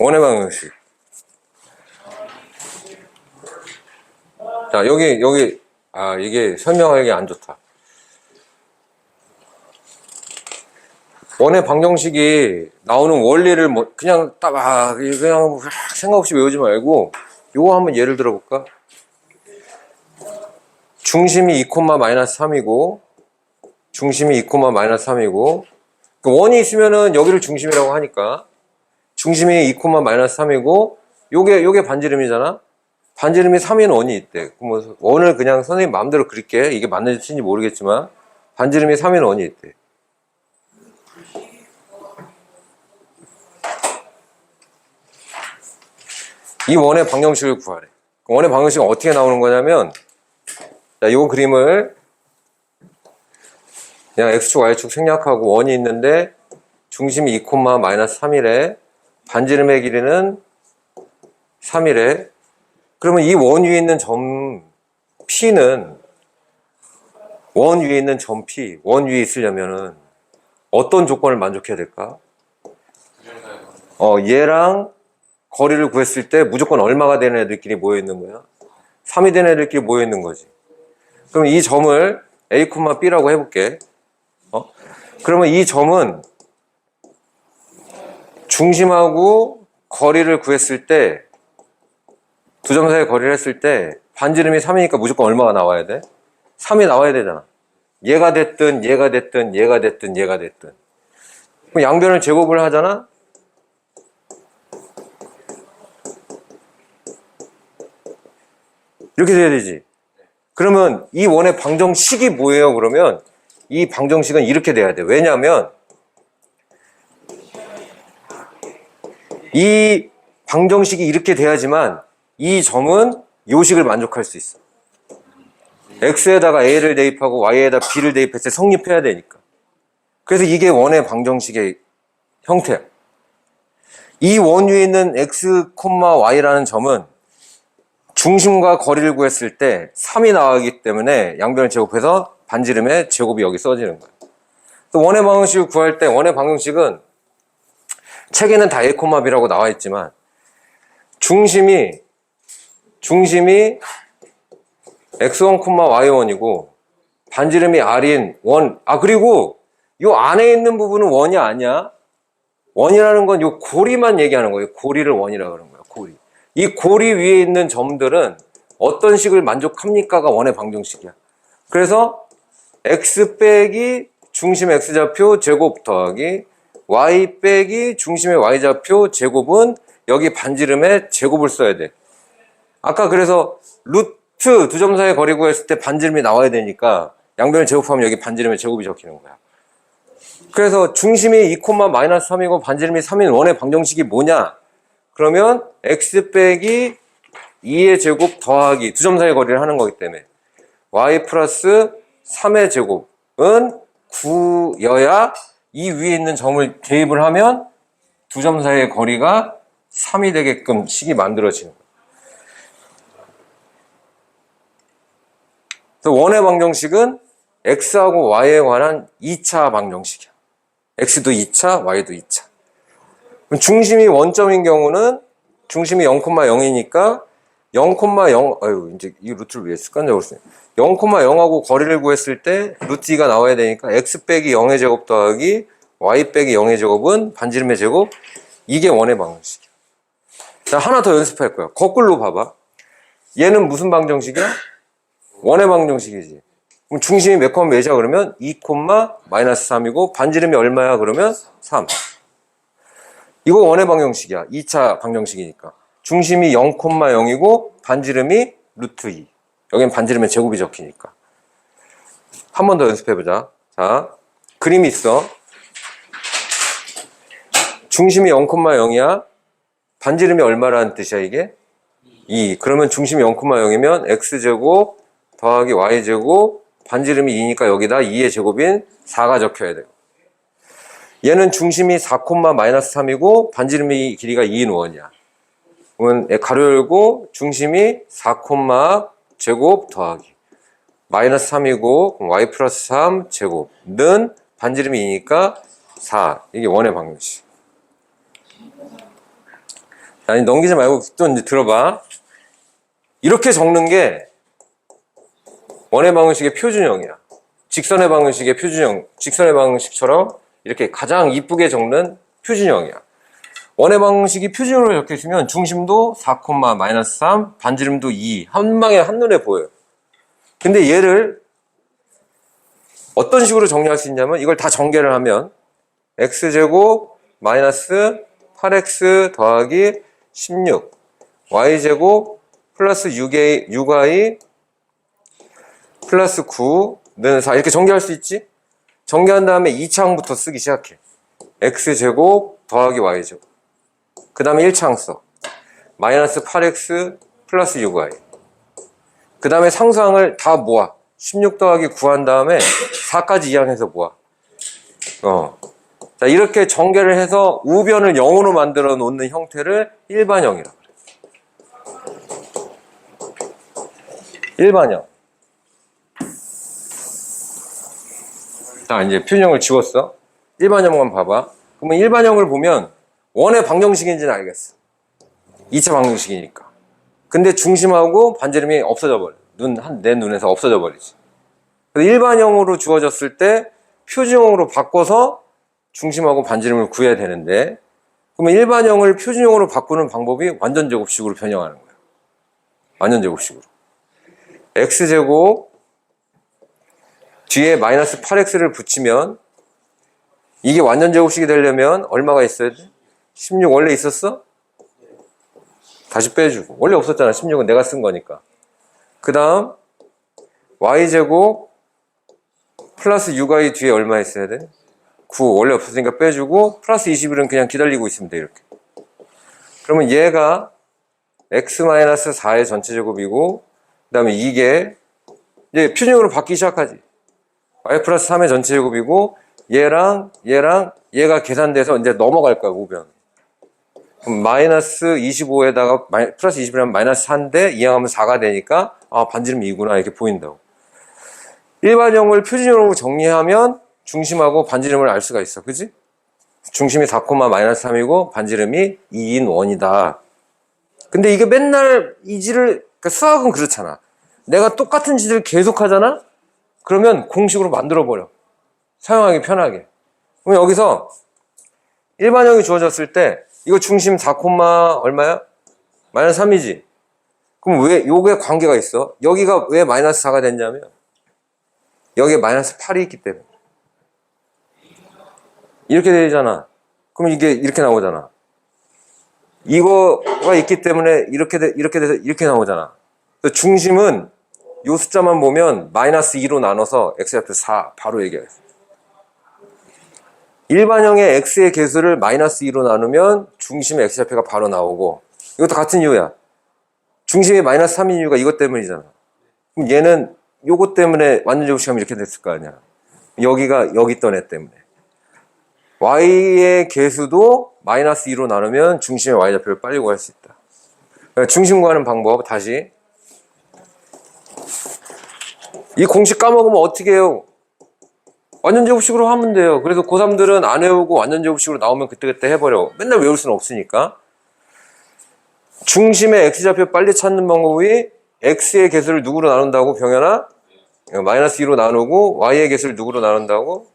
원의 방정식. 자, 여기, 여기, 아, 이게 설명하기 안 좋다. 원의 방정식이 나오는 원리를 뭐, 그냥 딱, 아, 그냥 생각 없이 외우지 말고, 요거 한번 예를 들어볼까? 중심이 2, 마이너스 3이고, 중심이 2, 마이너스 3이고, 그 원이 있으면은 여기를 중심이라고 하니까, 중심이 2, 마이너스 3이고, 요게, 요게 반지름이잖아? 반지름이 3인 원이 있대. 그럼 원을 그냥 선생님 마음대로 그릴게. 이게 맞는지 모르겠지만, 반지름이 3인 원이 있대. 이 원의 방정식을 구하래. 그 원의 방정식은 어떻게 나오는 거냐면, 자, 요 그림을 그냥 x축, y축 생략하고 원이 있는데 중심이 2, 마이너스 3이래. 반지름의 길이는 3이래. 그러면 이 원 위에 있는 점 P는 원 위에 있는 점 P, 원 위에 있으려면은 어떤 조건을 만족해야 될까? 어, 얘랑 거리를 구했을 때 무조건 얼마가 되는 애들끼리 모여 있는 거야? 3이 되는 애들끼리 모여 있는 거지. 그럼 이 점을 A, B라고 해볼게. 어? 그러면 이 점은 중심하고 거리를 구했을 때, 두 점 사이의 거리를 했을 때, 반지름이 3이니까 무조건 얼마가 나와야 돼? 3이 나와야 되잖아. 얘가 됐든, 얘가 됐든, 얘가 됐든, 얘가 됐든. 그럼 양변을 제곱을 하잖아? 이렇게 돼야 되지. 그러면 이 원의 방정식이 뭐예요? 그러면 이 방정식은 이렇게 돼야 돼. 왜냐하면 이 방정식이 이렇게 돼야지만 이 점은 요식을 만족할 수 있어. x에다가 a를 대입하고 y에다 b를 대입했을 때 성립해야 되니까. 그래서 이게 원의 방정식의 형태야. 이 원 위에 있는 x, y라는 점은 중심과 거리를 구했을 때 3이 나가기 때문에 양변을 제곱해서 반지름의 제곱이 여기 써지는 거예요. 또 원의 방정식을 구할 때 원의 방정식은 책에는 다 B라고 나와 있지만 중심이 중심이 X1, Y1이고 반지름이 R인 원. 아 그리고 요 안에 있는 부분은 원이 아니야. 원이라는 건 요 고리만 얘기하는 거예요. 고리를 원이라고 하는 거예요. 고리. 이 고리 위에 있는 점들은 어떤 식을 만족합니까가 원의 방정식이야. 그래서 x 빼기 중심 x좌표 제곱 더하기 y 빼기 중심의 y좌표 제곱은 여기 반지름의 제곱을 써야 돼. 아까 그래서 루트 두 점 사이 거리 구했을 때 반지름이 나와야 되니까 양변을 제곱하면 여기 반지름의 제곱이 적히는 거야. 그래서 중심이 2, 마이너스 3이고 반지름이 3인 원의 방정식이 뭐냐? 그러면 x 빼기 2의 제곱 더하기 두 점 사이 거리를 하는 거기 때문에 y 플러스 3의 제곱은 9여야 이 위에 있는 점을 대입을 하면 두 점 사이의 거리가 3이 되게끔 식이 만들어지는 거예요. 원의 방정식은 x하고 y에 관한 2차 방정식이야. x도 2차, y도 2차. 중심이 원점인 경우는 중심이 0,0이니까 0,0 아유 이제 이 루트를 왜 습관적으로 쓰네 0,0하고 거리를 구했을 때 루트 2가 나와야 되니까 x 빼기 0의 제곱 더하기 y 빼기 0의 제곱은 반지름의 제곱. 이게 원의 방정식이야. 자 하나 더 연습할 거야. 거꾸로 봐봐. 얘는 무슨 방정식이야? 원의 방정식이지. 그럼 중심이 몇 콤마 몇이야 그러면 2, 마이너스 3이고 반지름이 얼마야? 그러면 3 이거 원의 방정식이야. 2차 방정식이니까. 중심이 0,0이고 반지름이 루트 2. 여기는 반지름의 제곱이 적히니까. 한 번 더 연습해보자. 자, 그림이 있어. 중심이 0,0이야. 반지름이 얼마라는 뜻이야, 이게? 2. 그러면 중심이 0,0이면 x제곱 더하기 y제곱 반지름이 2니까 여기다 2의 제곱인 4가 적혀야 돼요. 얘는 중심이 4, 마이너스 3이고 반지름의 길이가 2인 원이야. 그러면 가로 열고 중심이 4, 제곱 더하기 마이너스 3이고 y 플러스 3 제곱 는 반지름이 2니까 4 이게 원의 방정식 아니, 넘기지 말고 또 이제 들어봐. 이렇게 적는 게 원의 방정식의 표준형이야. 직선의 방정식의 표준형, 직선의 방정식처럼 이렇게 가장 이쁘게 적는 표준형이야. 원의 방정식이 표준형으로 적혀 있으면 중심도 4, 마이너스 3, 반지름도 2. 한 방에 한눈에 보여요. 근데 얘를 어떤 식으로 정리할 수 있냐면 이걸 다 전개를 하면 x제곱 마이너스 8x 더하기 16 y제곱 플러스 6a, 6y 플러스 9는 4 이렇게 전개할 수 있지? 전개한 다음에 2차항부터 쓰기 시작해 x제곱 더하기 y제곱 그 다음에 1차항 써 마이너스 8x 플러스 6y 그 다음에 상수항을 다 모아. 16 더하기 9한 다음에 4까지 이항해서 모아. 어. 자 이렇게 전개를 해서 우변을 0으로 만들어 놓는 형태를 일반형이라고 그래 일반형. 자 이제 표현형을 지웠어. 일반형만 봐봐. 그러면 일반형을 보면 원의 방정식인지는 알겠어. 2차 방정식이니까. 근데 중심하고 반지름이 없어져 버려. 눈, 한, 내 눈에서 없어져 버리지. 일반형으로 주어졌을 때 표준형으로 바꿔서 중심하고 반지름을 구해야 되는데 그러면 일반형을 표준형으로 바꾸는 방법이 완전 제곱식으로 변형하는 거예요 완전 제곱식으로. x제곱 뒤에 마이너스 8x를 붙이면 이게 완전 제곱식이 되려면 얼마가 있어야 돼? 16 원래 있었어? 다시 빼주고. 원래 없었잖아. 16은 내가 쓴 거니까. 그 다음 y제곱 플러스 6y 뒤에 얼마 있어야 돼? 9 원래 없었으니까 빼주고 플러스 21은 그냥 기다리고 있으면 돼 이렇게. 그러면 얘가 x-4의 전체 제곱이고 그 다음에 이게 이제 표준형으로 바뀌기 시작하지. y 플러스 3의 전체 제곱이고 얘랑 얘랑 얘가 계산돼서 이제 넘어갈 거야 우변 마이너스 25에다가 마이, 플러스 21하면 마이너스 4인데 이항하면 4가 되니까 아 반지름 2구나 이렇게 보인다고. 일반형을 표준형으로 정리하면 중심하고 반지름을 알 수가 있어. 그지? 중심이 4, 마이너스 3이고 반지름이 2인 원이다. 근데 이게 맨날 이 지를 그러니까 수학은 그렇잖아. 내가 똑같은 지를 계속 하잖아? 그러면 공식으로 만들어 버려. 사용하기 편하게. 그럼 여기서 일반형이 주어졌을 때 이거 중심 4, 얼마야? 마이너스 3이지. 그럼 왜 요게 관계가 있어? 여기가 왜 마이너스 4가 됐냐면 여기에 마이너스 8이 있기 때문에 이렇게 되잖아. 그럼 이게 이렇게 나오잖아. 이거가 있기 때문에 이렇게 돼, 이렇게 돼서 이렇게 나오잖아. 중심은 요 숫자만 보면 마이너스 2로 나눠서 x좌표 4 바로 얘기하겠어. 일반형의 x의 개수를 마이너스 2로 나누면 중심의 x좌표가 바로 나오고 이것도 같은 이유야. 중심이 마이너스 3인 이유가 이것 때문이잖아. 그럼 얘는 요것 때문에 완전 제곱식하면 이렇게 됐을 거 아니야. 여기가 여기 있던 애 때문에. y의 개수도 마이너스 2로 나누면 중심의 y좌표를 빨리 구할 수 있다. 그러니까 중심 구하는 방법 다시 이 공식 까먹으면 어떻게 해요? 완전 제곱식으로 하면 돼요. 그래서 고3들은 안 외우고 완전 제곱식으로 나오면 그때그때 해버려. 맨날 외울 수는 없으니까. 중심의 x좌표 빨리 찾는 방법이 x의 개수를 누구로 나눈다고 병현아? 마이너스 2로 나누고 y의 개수를 누구로 나눈다고?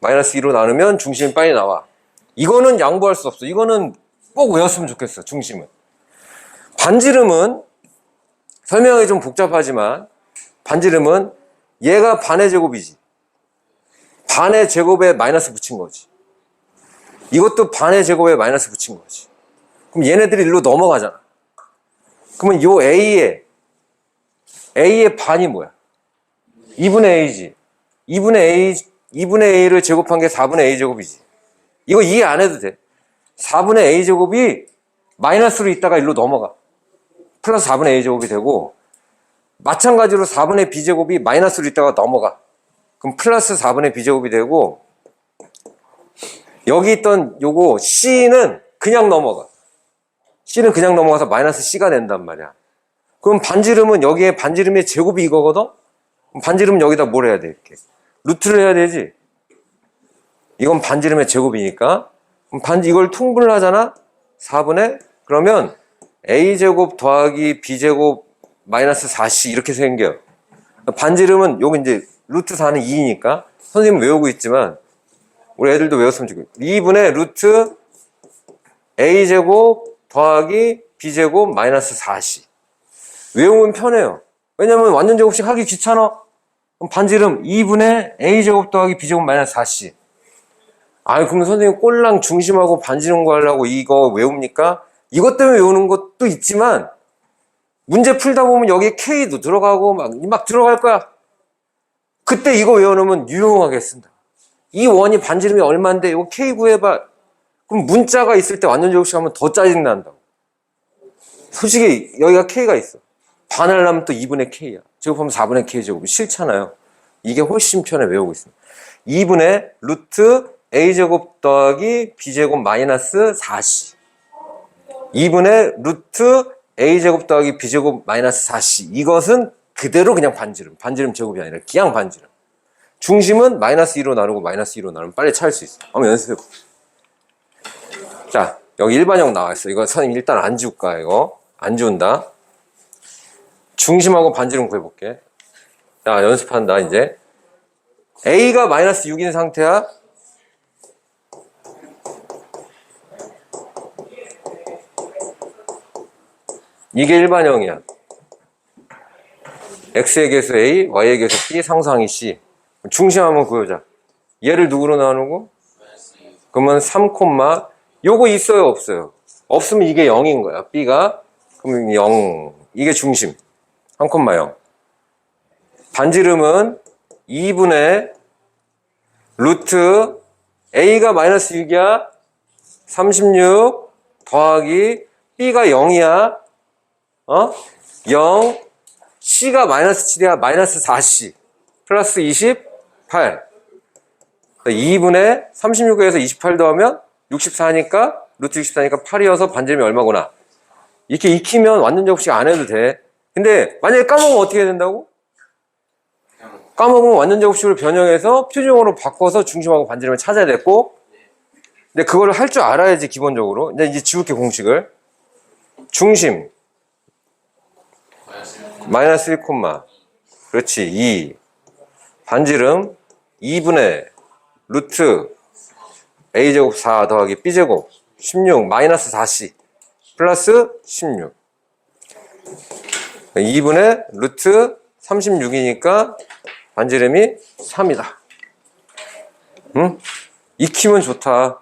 마이너스 2로 나누면 중심이 빨리 나와. 이거는 양보할 수 없어. 이거는 꼭 외웠으면 좋겠어. 중심은. 반지름은 설명이 좀 복잡하지만 반지름은 얘가 반의 제곱이지. 반의 제곱에 마이너스 붙인 거지. 이것도 반의 제곱에 마이너스 붙인 거지. 그럼 얘네들이 일로 넘어가잖아. 그러면 요 A의, A의 반이 뭐야? 2분의 A지. 2분의 A, 2분의 A를 제곱한 게 4분의 A 제곱이지. 이거 이해 안 해도 돼. 4분의 A 제곱이 마이너스로 있다가 일로 넘어가. 플러스 4분의 A 제곱이 되고, 마찬가지로 4분의 B 제곱이 마이너스로 있다가 넘어가. 그럼 플러스 4분의 b제곱이 되고 여기 있던 요거 c는 그냥 넘어가. c는 그냥 넘어가서 마이너스 c가 된단 말이야. 그럼 반지름은 여기에 반지름의 제곱이 이거거든? 반지름은 여기다 뭘 해야 돼? 이렇게. 루트를 해야 되지. 이건 반지름의 제곱이니까. 그럼 반지 이걸 통분을 하잖아? 4분의 그러면 a제곱 더하기 b제곱 마이너스 4c 이렇게 생겨요. 반지름은 요거 이제 루트 4는 2니까 선생님 외우고 있지만 우리 애들도 외웠으면 좋겠어요. 2분의 루트 a제곱 더하기 b제곱 마이너스 4c 외우면 편해요. 왜냐면 완전 제곱식 하기 귀찮아. 그럼 반지름 2분의 a제곱 더하기 b제곱 마이너스 4c 아니 그럼 선생님 꼴랑 중심하고 반지름 구하려고 이거 외웁니까? 이것 때문에 외우는 것도 있지만 문제 풀다 보면 여기 K도 들어가고 막, 막 들어갈 거야. 그때 이거 외워놓으면 유용하게 쓴다. 이 원이 반지름이 얼마인데 이거 K 구해봐. 그럼 문자가 있을 때 완전 제곱식 하면 더 짜증난다고. 솔직히 여기가 K가 있어. 반하려면 또 2분의 K야. 제곱하면 4분의 K 제곱. 싫잖아요. 이게 훨씬 편해 외우고 있습니다. 2분의 루트 A제곱 더하기 B제곱 마이너스 4C. 2분의 루트 A제곱 더하기 B제곱 마이너스 4C. 이것은 그대로 그냥 반지름. 반지름 제곱이 아니라 그냥 반지름. 중심은 마이너스 2로 나누고 마이너스 2로 나누면 빨리 찾을 수 있어. 한번 연습해 봐. 자, 여기 일반형 나와 있어. 이거 선생님 일단 안 지울까, 이거? 안 지운다. 중심하고 반지름 구해볼게. 자, 연습한다, 이제. A가 마이너스 6인 상태야. 이게 일반형이야. 개수 a, 개수 b, 상상이 c. 중심 한번 구해보자. 얘를 누구로 나누고? 그러면 3, 요거 있어요, 없어요? 없으면 이게 0인 거야. b가. 그러면 0. 이게 중심. 3, 0. 반지름은 2분의 루트 a가 마이너스 6이야. 36 더하기 b가 0이야. 어? 0 c가 마이너스 7이야. 마이너스 4c 플러스 28 2분의 36에서 28 더하면 64니까 루트 64니까 8이어서 반지름이 얼마구나. 이렇게 익히면 완전 제곱식 안 해도 돼. 근데 만약에 까먹으면 어떻게 해야 된다고? 까먹으면 완전 제곱식으로 변형해서 표준형으로 바꿔서 중심하고 반지름을 찾아야 됐고 근데 그걸 할 줄 알아야지 기본적으로. 이제 지울게 공식을. 중심 마이너스 1, 그렇지 2 반지름 2분의 루트 a제곱 4 더하기 b제곱 16 마이너스 4c 플러스 16 2분의 루트 36이니까 반지름이 3이다. 응? 익히면 좋다